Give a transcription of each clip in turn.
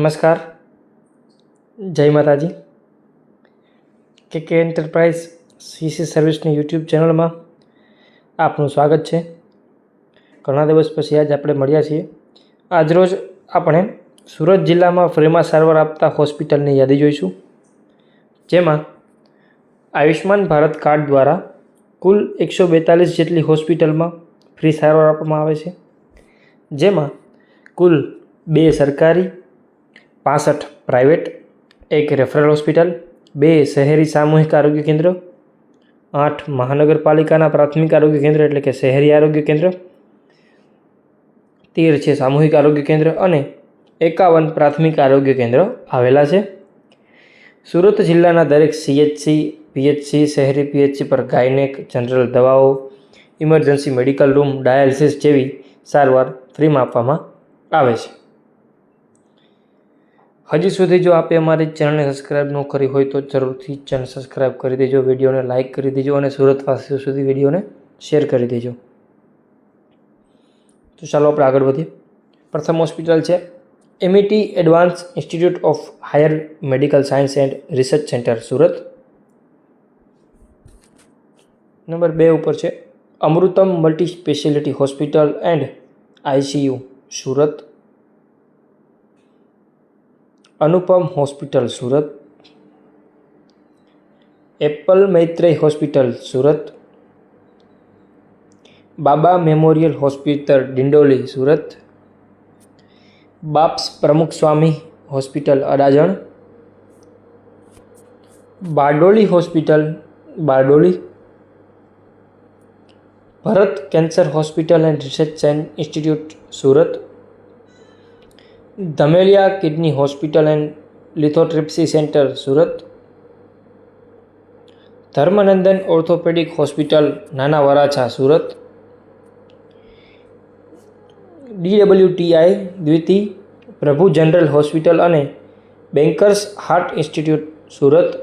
નમસ્કાર જય માતાજી કે કે એન્ટરપ્રાઇઝ સીસી સર્વિસની યુટ્યુબ ચેનલમાં આપનું સ્વાગત છે ઘણા દિવસ પછી આજ આપણે મળ્યા છીએ આજરોજ આપણે સુરત જિલ્લામાં ફ્રીમાં સારવાર આપતા હોસ્પિટલની યાદી જોઈશું જેમાં આયુષ્યમાન ભારત કાર્ડ દ્વારા કુલ એકસો બેતાલીસ જેટલી હોસ્પિટલમાં ફ્રી સારવાર આપવામાં આવે છે જેમાં કુલ બે સરકારી પાસઠ પ્રાઇવેટ એક રેફરલ હોસ્પિટલ બે શહેરી સામૂહિક આરોગ્ય કેન્દ્ર આઠ મહાનગરપાલિકાના પ્રાથમિક આરોગ્ય કેન્દ્ર એટલે કે શહેરી આરોગ્ય કેન્દ્ર તેર છે સામૂહિક આરોગ્ય કેન્દ્ર અને એકાવન પ્રાથમિક આરોગ્ય કેન્દ્ર આવેલા છે સુરત જિલ્લાના દરેક સીએચસી પીએચસી શહેરી પીએચસી પર ગાયનેક જનરલ દવાઓ ઇમરજન્સી મેડિકલ રૂમ ડાયાલિસિસ જેવી સારવાર ફ્રીમાં આપવામાં આવે છે હજી સુધી જો આપે અમારી ચેનલને સબસ્ક્રાઈબ ન કરી હોય તો જરૂરથી ચેનલ સબસ્ક્રાઈબ કરી દેજો વિડીયોને લાઇક કરી દેજો અને સુરતવાસીઓ સુધી વિડીયોને શેર કરી દેજો તો ચાલો આપણે આગળ વધીએ પ્રથમ હોસ્પિટલ છે Amity advance institute of higher medical science and research centre Surat number બે ઉપર છે Amrutam multi speciality hospital and ICU Surat Anupam hospital Surat Apple Maitreya hospital Surat Baba memorial hospital Dindoli Surat BAPS Pramukh Swami hospital Adajan Bardoli hospital Bardoli Bharat cancer hospital and research and institute Surat Dhameliya kidney hospital and lithotripsy centre Surat Dharmanandan orthopaedic hospital Nana Varachha Surat DWTI દ્વિતી પ્રભુ general hospital અને bankers heart institute Surat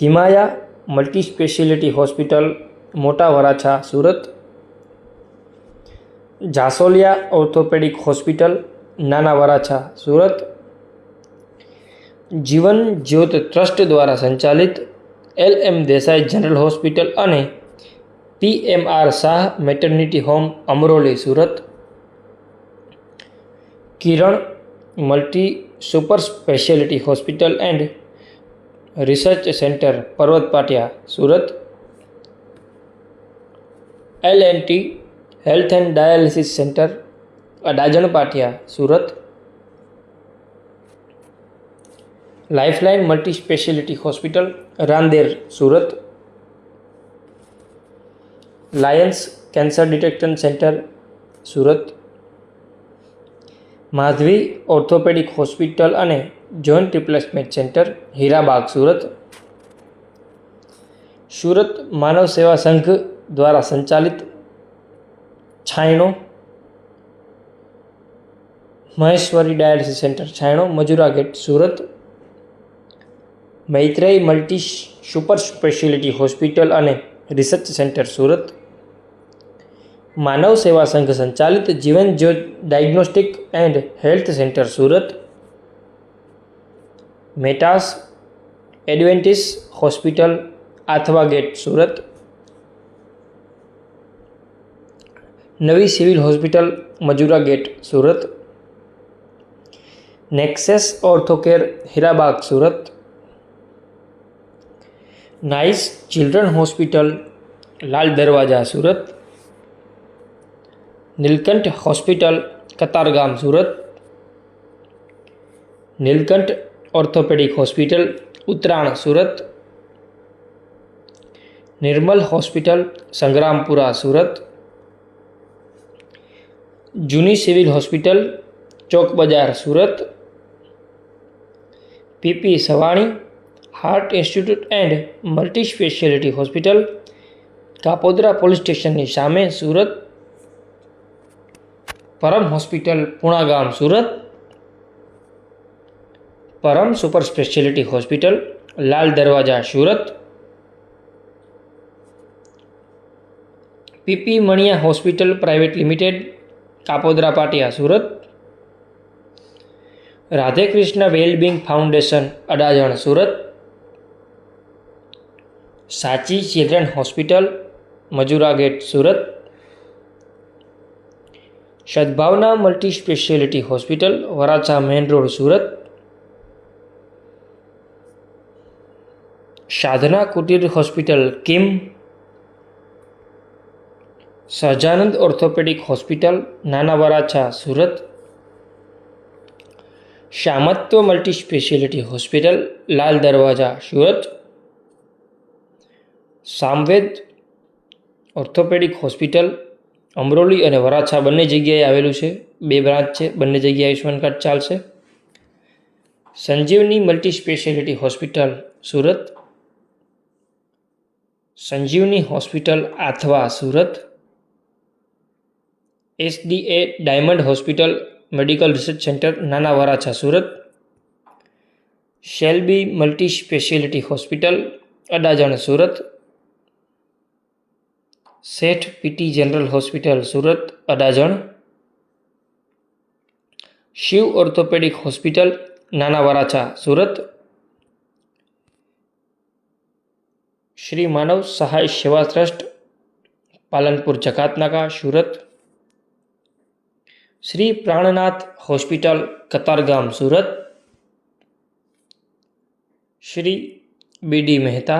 Himaya multi speciality hospital Mota Varachha Surat Jasoliya orthopaedic hospital Nana Varachha Surat Jeevan Jyot trust દ્વારા સંચાલિત L M Desai general hospital અને P PMR Shah maternity home Amroli Surat Kiran multi super speciality hospital and research centre Parvat Patiya Surat L and T health and dialysis centre Adajan Patiya Surat lifeline multi speciality hospital Rander Surat lions cancer detection centre Surat માધવી orthopaedic hospital અને joint replacement centre Hirabag Surat Surat Manav Seva Sangh દ્વારા સંચાલિત છાયણો Maheshwari dialysis centre છાયણો Majura gate Surat Maitreya multi super speciality hospital અને research centre Surat Manav Seva Sangh સંચાલિત Jeevan Jyot diagnostic and health centre Surat Metas Adventist hospital Athwa gate Surat नवी civil hospital Majura gate Surat Nexus Orthocare Hirabag Surat nice children hospital Lal Darwaja Surat Neelkanth hospital Katargam Surat Neelkanth orthopaedic hospital Uttaran Surat Nirmal hospital Sangrampura Surat जूनी civil hospital Chowk Bazaar Surat PP Savani heart institute and multi speciality hospital Kapodara police station ने सामे सूरत परम hospital पुणागाम सूरत परम super speciality hospital Lal Darwaja Surat PP Maniya hospital private limited Kapodra Patiya Surat Radhe Krishna wellbeing foundation Adajan Surat Sachi children hospital Majura gate Surat Sadbhavna multi speciality hospital Varachha main road Surat Sadhana Kutir hospital Kim Sahajanand orthopaedic hospital Nana Varachha Surat Shamatva multi speciality hospital Lal Darwaja Surat Samved orthopaedic hospital Amroli અને વરાછા બંને જગ્યાએ આવેલું છે બે બ્રાન્ચ છે બંને જગ્યાએ આયુષ્યમાન કાર્ડ ચાલશે Sanjivani multi speciality hospital Surat Sanjivani hospital Athwa Surat SDA diamond hospital medical research centre Nana Varachha Surat Shalby multi speciality hospital Adajan Surat Sheth PT general hospital Surat Adajan Shiv orthopaedic hospital Nana Varachha Surat Shri Manav Sahay Seva trust Palanpur Jakatnaka Surat Shri Prannath hospital Katargam Surat Shri B D Mehta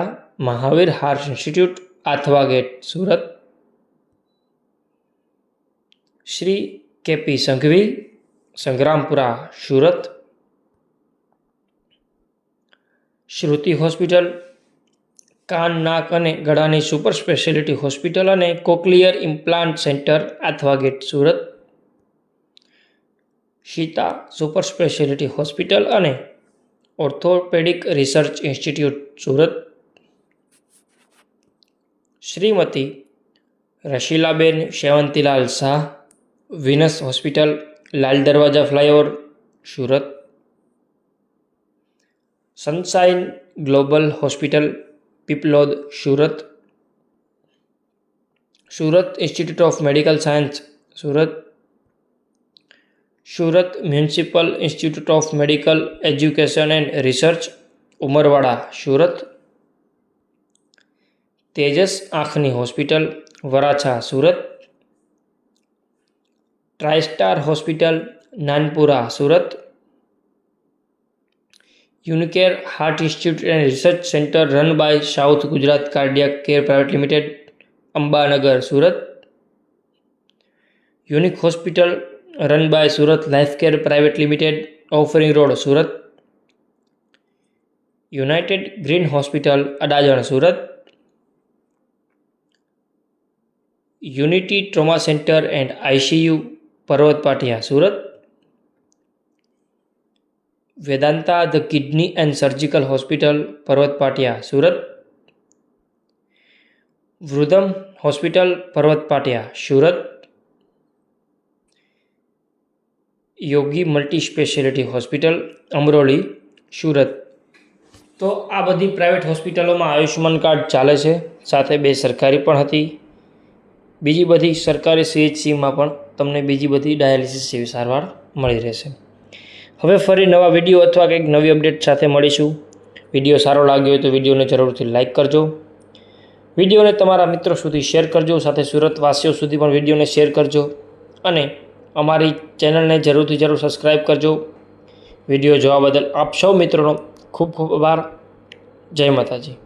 Mahavir heart institute Athwa gate Surat Shri K P Sanghvi Sangrampura Surat श्रुति हॉस्पिटल कान नाक गड़ा सुपर स्पेशलिटी हॉस्पिटल ने cochlear implant centre Athwa gate Surat Sheeta super speciality hospital અને orthopaedic research institute Surat Shrimati Rashilaben Shevantilal Shah Venus hospital Lal Darwaja flyover Surat sunshine global hospital Piplod Surat Surat institute of medical science Surat Surat municipal institute of medical education and research Umarwada Surat Tejas આંખની hospital Varachha Surat Tristar hospital Nanpura Surat Unicare heart institute and research centre run by south Gujarat cardiac care private limited Ambanagar Surat unique hospital run by Surat life care private limited offering road Surat united green hospital Adajan Surat unity trauma centre and ICU Parvat Patiya Surat Vedanta the kidney and surgical hospital Parvat Patiya Surat Vrundam hospital Parvat Patiya Surat Yogi multi speciality hospital Amroli Surat તો આ બધી private હોસ્પિટલોમાં Ayushman card ચાલે છે સાથે બે સરકારી પણ હતી બીજી બધી સરકારી સીએચસીમાં પણ તમને બીજી બધી ડાયાલિસિસ જેવી સારવાર મળી રહેશે હવે ફરી નવા વિડીયો અથવા કંઈક નવી અપડેટ સાથે મળીશું વિડીયો સારો લાગ્યો હોય તો વિડીયોને જરૂરથી લાઇક કરજો વિડીયોને તમારા મિત્રો સુધી શેર કરજો સાથે સુરતવાસીઓ સુધી પણ વિડીયોને શેર કરજો અને અમારી ચેનલને જરૂરથી જરૂર સબસ્ક્રાઈબ કરજો વિડીયો જોવા બદલ આપ સૌ મિત્રોનો ખૂબ ખૂબ આભાર જય માતાજી